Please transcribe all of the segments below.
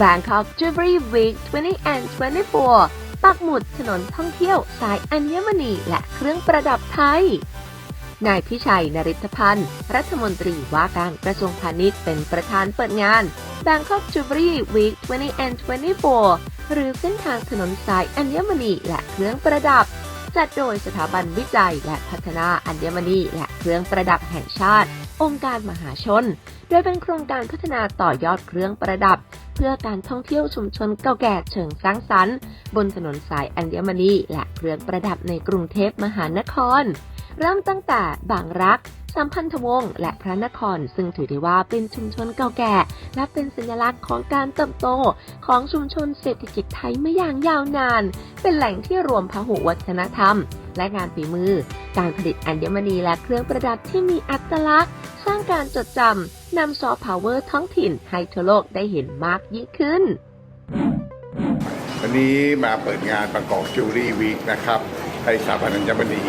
Bangkok Jewelry Week 20 and 24 ปักหมุดถนนท่องเที่ยวสายอัญมณีและเครื่องประดับไทย นายพิชัยนริธพันธ์ รัฐมนตรีว่าการกระทรวงพาณิชย์เป็นประธานเปิดงาน Bangkok Jewelry Week 20 and 24 หรือเส้นทางถนนสายอัญมณีและเครื่องประดับ จัดโดยสถาบันวิจัยและพัฒนาอัญมณีและเครื่องประดับแห่งชาติ องค์การมหาชน โดยเป็นโครงการพัฒนาต่อยอดเครื่องประดับ เพื่อการท่องเที่ยวชุมชนเก่าแก่เชิงสร้างสรรค์ บนถนนสายอัญมณีและเครื่องประดับในกรุงเทพมหานคร เริ่มตั้งแต่บางรัก สัมพันธวงศ์และพระนคร ซึ่งถือได้ว่าเป็นชุมชนเก่าแก่ และเป็นสัญลักษณ์ของการเติบโตของชุมชนเศรษฐกิจไทยมาอย่างยาวนาน เป็นแหล่งที่รวมพหุวัฒนธรรม และงานฝีมือ การผลิตอัญมณีและเครื่องประดับที่มีอัตลักษณ์ สร้างการจดจำนำซอฟต์พาวเวอร์ท้องถิ่นให้ทั่วโลกได้เห็นมากยิ่งขึ้นวันนี้มาเปิดงานบางกอกจิวเวลรี่วีคนะครับในสถาบันอัญมณี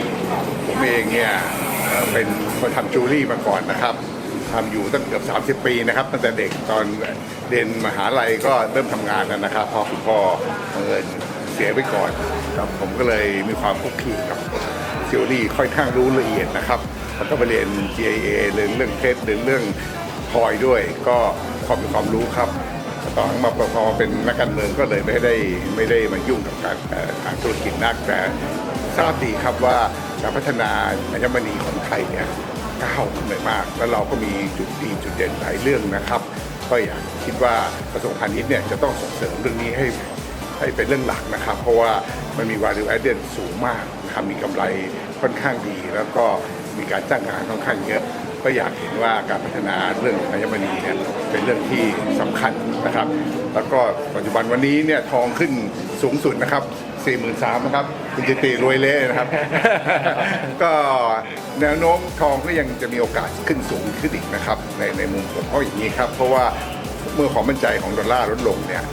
ผมเองเนี่ย เป็นคนทำจิวเวลรี่มาก่อนนะครับทำอยู่ตั้งเกือบ30 ปีนะครับตั้งแต่เด็กตอนเรียนมหาลัยก็เริ่มทำงานแล้วนะครับ พอคุณพ่อบังเอิญเสียไปก่อนครับผมก็เลยมีความคุกคีกับจิวเวลรี่ค่อนข้างรู้ละเอียดนะครับแล้วก็ไปเรียน GIA เรียนเรื่องเพชรเรียนเรื่องพลอยด้วย ก็ความมีความรู้ครับตอนมาพอเป็นนักการเมืองก็เลยไม่ได้ไม่ได้มายุ่งกับการทางธุรกิจนักแต่ทราบดีครับว่าการพัฒนาอัญมณีของ ไทยเนี่ยก้าวขึ้นไปมาก แล้วเราก็มีจุดดีจุดเด่นหลายเรื่องนะครับก็อยากคิดว่ากระทรวงพาณิชย์เนี่ยจะต้องส่งเสริมเรื่องนี้ให้ให้เป็นเรื่องหลักนะครับ เพราะว่ามันมี value added สูงมากนะครับมีกำไรค่อนข้างดี แล้วก็มีการจ้างงานค่อนข้างเยอะ ก็อยากเห็นว่าการพัฒนาเรื่องอัญมณีเนี่ยเป็นเรื่องที่สำคัญนะครับ แล้วก็ปัจจุบันวันนี้เนี่ยทองขึ้นสูงสุดนะครับ 43,000นะครับคุณจิติรวยเละนะครับ ก็แนวโน้มทองก็ยังจะมีโอกาสขึ้นสูงขึ้นอีกนะครับ ในในมุมผมเพราะอย่างนี้ครับ เพราะว่าเมื่อความมั่นใจของดอลลาร์ลดลงเนี่ย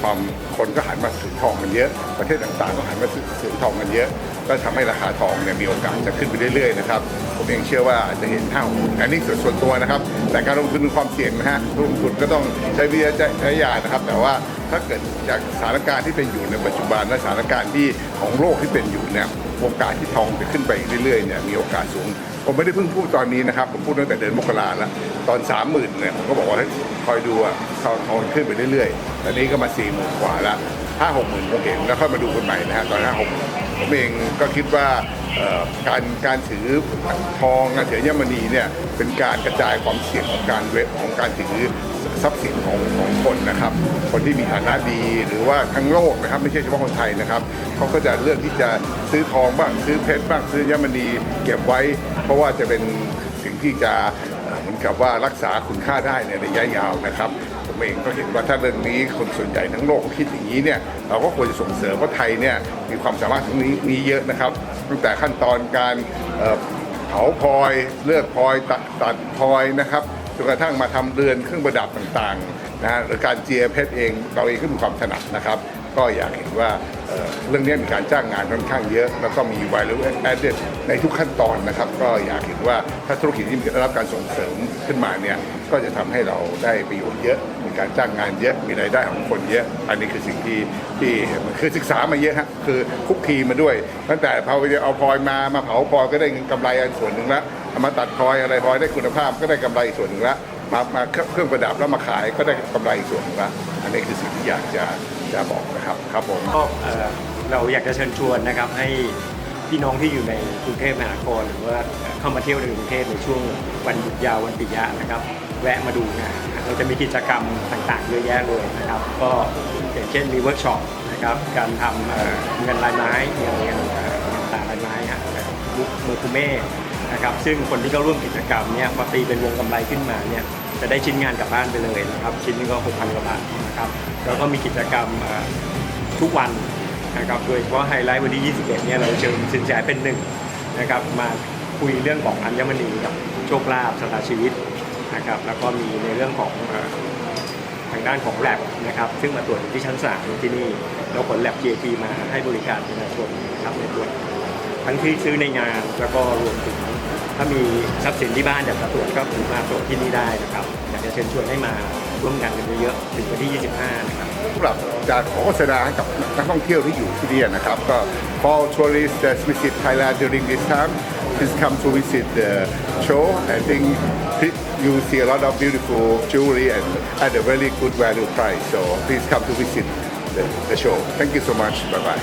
ความคนก็หันมาซื้อทองกันเยอะ ประเทศต่างๆก็หันมาซื้อซื้อทองกันเยอะ ก็ทำให้ราคาทองเนี่ยมีโอกาสจะขึ้นไปเรื่อยๆนะครับผมเองเชื่อว่าจะเห็นเท่าอันนี้ส่วนส่วนตัวนะครับ แต่การลงทุนมีความเสี่ยงนะฮะลงทุนก็ต้องใช้วิทยาญาณนะครับ แต่ว่าถ้าเกิดจากสถานการณ์ที่เป็นอยู่ในปัจจุบันและสถานการณ์ที่ของโลกที่เป็นอยู่เนี่ยโอกาสที่ทองจะขึ้นไปเรื่อยๆเนี่ยมีโอกาสสูง ผมไม่ได้เพิ่งพูดตอนนี้นะครับ ผมพูดตั้งแต่เดือนมกราแล้ว ตอนสามหมื่นเนี่ยผมก็บอกว่าให้คอยดูอะทองทองขึ้นไปเรื่อยๆตอนนี้ก็มาสี่หมื่นกว่าล้วห้าหกหมื่นคงเห็นแล้วค่อยมาดูกันใหม่นะฮะตอนห้าหก ผมเองก็คิดว่าการการถือทองการถือยมณีเนี่ยเป็นการกระจายความเสี่ยงของการเวทของการถือทรัพย์สินของของคนนะครับ คนที่มีฐานะดีหรือว่าทั้งโลกนะครับ ไม่ใช่เฉพาะคนไทยนะครับเขาก็จะเลือกที่จะซื้อทองบ้างซื้อเพชรบ้างซื้อยมณีเก็บไว้ เพราะว่าจะเป็นสิ่งที่จะเหมือนกับว่ารักษาคุณค่าได้ในระยะยาวนะครับ ผมเองก็เห็นว่าถ้าเรื่องนี้คนส่วนใหญ่ทั้งโลกคิดอย่างนี้เนี่ยเราก็ควรจะส่งเสริมว่าไทยเนี่ยมีความสามารถตรงนี้นี้เยอะนะครับตั้งแต่ขั้นตอนการเผาพลอยเลือกพลอยตัดตัดพลอยนะครับจนกระทั่งมาทำเรือนเครื่องประดับต่างๆนะฮะหรือการเจียเพชรเองเราเองก็มีความถนัดนะครับ ก็อยากเห็นว่าเรื่องนี้มีการจ้างงานค่อนข้างเยอะ แล้วก็มี value added ในทุกขั้นตอนนะครับ ก็อยากเห็นว่าถ้าธุรกิจที่มีได้รับการส่งเสริมขึ้นมาเนี่ยก็จะทำให้เราได้ประโยชน์เยอะ มีการจ้างงานเยอะ มีรายได้ของคนเยอะ อันนี้คือสิ่งที่ที่คือศึกษามาเยอะฮะคือคุกคีมาด้วย ตั้งแต่พอเอาพลอยมามาเผาพลอยก็ได้เงินกำไรอันส่วนหนึ่งละเอามาตัดพลอยอะไรพลอยได้คุณภาพก็ได้กำไรส่วนหนึ่งละ มามาเครื่องประดับแล้วมาขายก็ได้กำไรอีกส่วนละอันนี้คือสิ่งที่อยากจะจะบอกนะครับครับผมก็เราอยากจะเชิญชวนนะครับให้พี่น้องที่อยู่ในกรุงเทพมหานครหรือว่าเข้ามาเที่ยวในกรุงเทพในช่วงวันหยุดยาววันปิยะนะครับ แวะมาดูงานเราจะมีกิจกรรมต่างๆเยอะแยะเลยนะครับ ก็อย่างเช่นมีเวิร์กช็อปนะครับการทำเงินลายไม้เงินเงินเอ่อเงินตาลายไม้ฮะมุกเมอร์คูเม่นะครับซึ่งคนที่เข้าร่วมกิจกรรมเนี่ยพอตีเป็นวงกำไรขึ้นมาเนี่ย จะได้ชิ้นงานกลับบ้านไปเลยนะครับ ชิ้นนึงก็ 6,000 กว่าบาทนะครับ แล้วก็มีกิจกรรมทุกวันนะครับ โดยเฉพาะไฮไลท์วันที่ 21 เนี่ยเราเชิญสินแสเป็นหนึ่งนะครับมาคุยเรื่องของอัญมณีกับโชคลาภชะตาชีวิตนะครับ แล้วก็มีในเรื่องของทางด้านของแลบนะครับ ซึ่งมาตรวจที่ชั้น3ที่นี่แล้วผลแลบ GAP มาให้บริการประชาชนนะครับในตรวจทั้งที่ซื้อในงานแล้วก็รวมถึง ถ้ามีทรัพย์สินที่บ้านอยากจะตรวจก็ถือมาตรวจที่นี่ได้นะครับอยากจะเชิญชวนให้มาร่วมงานกันเยอะๆถึงวันที่ 25 นะครับสำหรับจะขอโฆษณาให้กับนักท่องเที่ยวที่อยู่ที่นี่นะครับก็ for tourists that visit Thailand during this time please come to visit the show I think you see a lot of beautiful jewelry and at a very good value price so please come to visit the, the show thank you so much bye bye